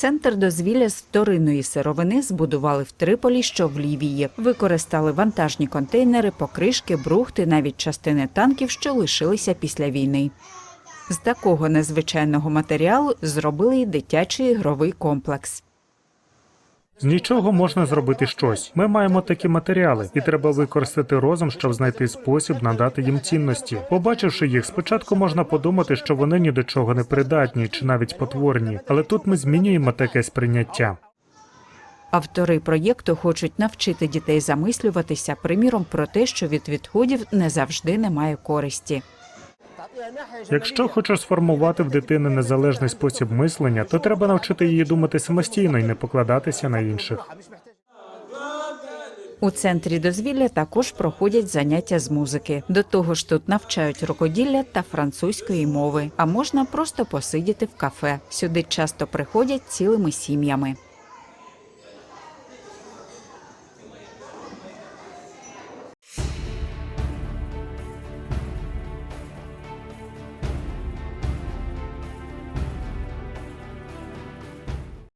Центр дозвілля з вторинної сировини збудували в Триполі, що в Лівії. Використали вантажні контейнери, покришки, брухти, навіть частини танків, що лишилися після війни. З такого незвичайного матеріалу зробили й дитячий ігровий комплекс. З нічого можна зробити щось. Ми маємо такі матеріали, і треба використати розум, щоб знайти спосіб надати їм цінності. Побачивши їх, спочатку можна подумати, що вони ні до чого не придатні чи навіть потворні, але тут ми змінюємо таке сприйняття. Автори проєкту хочуть навчити дітей замислюватися, приміром, про те, що від відходів не завжди немає користі. Якщо хочеш сформувати в дитини незалежний спосіб мислення, то треба навчити її думати самостійно і не покладатися на інших. У центрі дозвілля також проходять заняття з музики. До того ж, тут навчають рукоділля та французької мови, а можна просто посидіти в кафе. Сюди часто приходять цілими сім'ями.